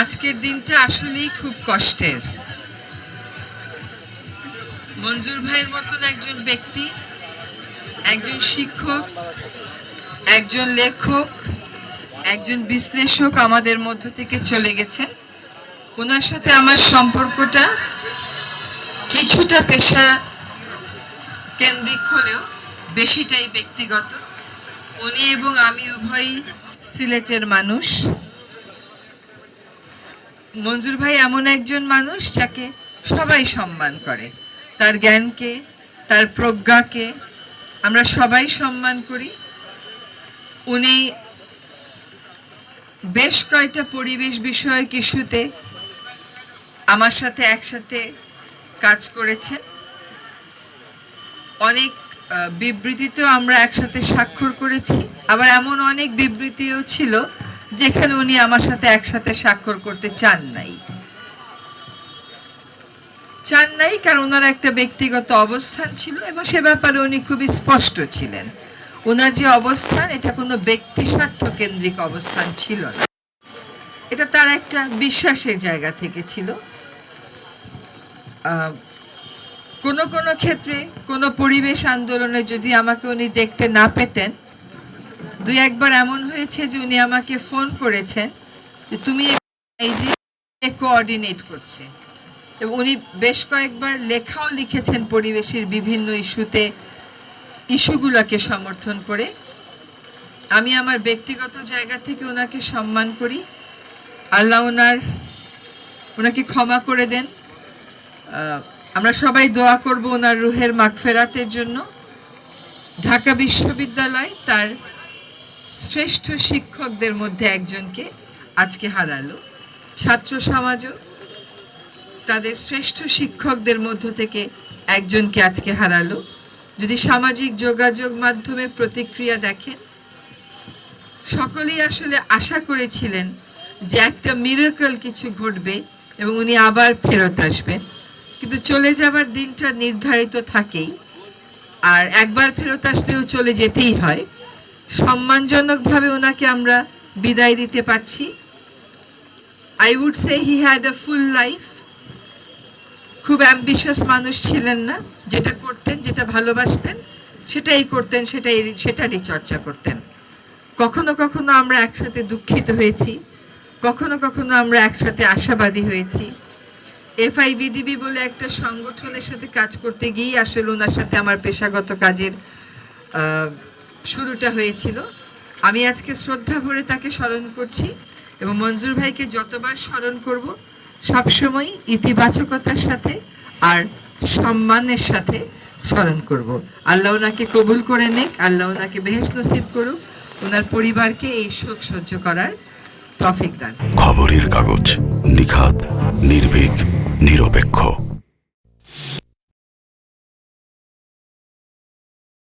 আজকের দিনটা আসলেই খুব কষ্টের। মঞ্জুর ভাইয়ের মতন একজন ব্যক্তি, একজন শিক্ষক, একজন লেখক, একজন বিশ্লেষক আমাদের মধ্য থেকে চলে গেছেন ওনার সাথে আমার সম্পর্কটা কিছুটা পেশা কেন্দ্রিক হলেও বেশিটাই ব্যক্তিগত। উনি এবং আমি উভয়ই সিলেটের মানুষ। মঞ্জুর ভাই এমন একজন মানুষ যাকে সবাই সম্মান করে। তার জ্ঞানকে, তার প্রজ্ঞাকে আমরা সবাই সম্মান করি। উনি বেশ কয়টা পরিবেশ বিষয়ক ইস্যুতে আমার সাথে একসাথে কাজ করেছেন। অনেক বিবৃতিতেও আমরা একসাথে স্বাক্ষর করেছি। আবার এমন অনেক বিবৃতিও ছিল যেখানে উনি আমার সাথে একসাথে স্বাক্ষর করতে চান নাই চান নাই কারণ ওনার একটা ব্যক্তিগত অবস্থান ছিল এবং সে ব্যাপারে উনি খুবই স্পষ্ট ছিলেন। ওনার যে অবস্থান, এটা কোনো ব্যক্তি স্বার্থ কেন্দ্রিক অবস্থান ছিল না। এটা তার একটা বিশ্বাসের জায়গা থেকে ছিল। কোনো কোনো ক্ষেত্রে কোনো পরিবেশ আন্দোলনে যদি আমাকে উনি দেখতে না পেতেন দুই একবার এমন হয়েছে যে উনি আমাকে ফোন করেছেন যে তুমি এই যে কোঅর্ডিনেট করছে। উনি বেশ কয়েকবার লেখাও লিখেছেন পরিবেশের বিভিন্ন ইস্যুতে, ইস্যুগুলোকে সমর্থন করে। আমি আমার ব্যক্তিগত জায়গা থেকে ওনাকে সম্মান করি। আল্লাহ ওনার, ওনাকে ক্ষমা করে দেন। আমরা সবাই দোয়া করব ওনার রুহের মাগফেরাতের জন্য। ঢাকা বিশ্ববিদ্যালয় তার শ্রেষ্ঠ শিক্ষকদের মধ্যে একজনকে আজকে হারালো। ছাত্র সমাজও তাদের শ্রেষ্ঠ শিক্ষকদের মধ্য থেকে একজনকে আজকে হারালো। যদি সামাজিক যোগাযোগ মাধ্যমে প্রতিক্রিয়া দেখেন, সকলেই আসলে আশা করেছিলেন যে একটা মিরাকল কিছু ঘটবে এবং উনি আবার ফেরত আসবেন। কিন্তু চলে যাবার দিনটা নির্ধারিত থাকেই। আর একবার ফেরত আসলেও চলে যেতেই হয়। সম্মানজনকভাবে ওনাকে আমরা বিদায় দিতে পারছি। I would say he had a full life খুব অ্যাম্বিশাস মানুষ ছিলেন না। যেটা করতেন, যেটা ভালোবাসতেন, সেটাই করতেন, সেটাই, সেটারই চর্চা করতেন। কখনো কখনো আমরা একসাথে দুঃখিত হয়েছি। কখনো কখনো আমরা একসাথে আশাবাদী হয়েছি। এফআইভিডিবি বলে একটা সংগঠনের সাথে কাজ করতে গিয়েই আসলে ওনার সাথে আমার পেশাগত কাজের শুরুটা হয়েছিল। আমি আজকে শ্রদ্ধা ভরে তাকে স্মরণ করছি এবং মঞ্জুর ভাইকে যতবার স্মরণ করব, সবসময় ইতিবাচকতার সাথে আর সম্মানের সাথে স্মরণ করব। আল্লাহ ওনাকে কবুল করে নেক, আল্লাহ ওনাকে বেহেস নসিব করুক, ওনার পরিবারকে এই শোক সহ্য করার তফিক দান। খবরের কাগজ নিখাত, নির্ভীক, নিরপেক্ষ।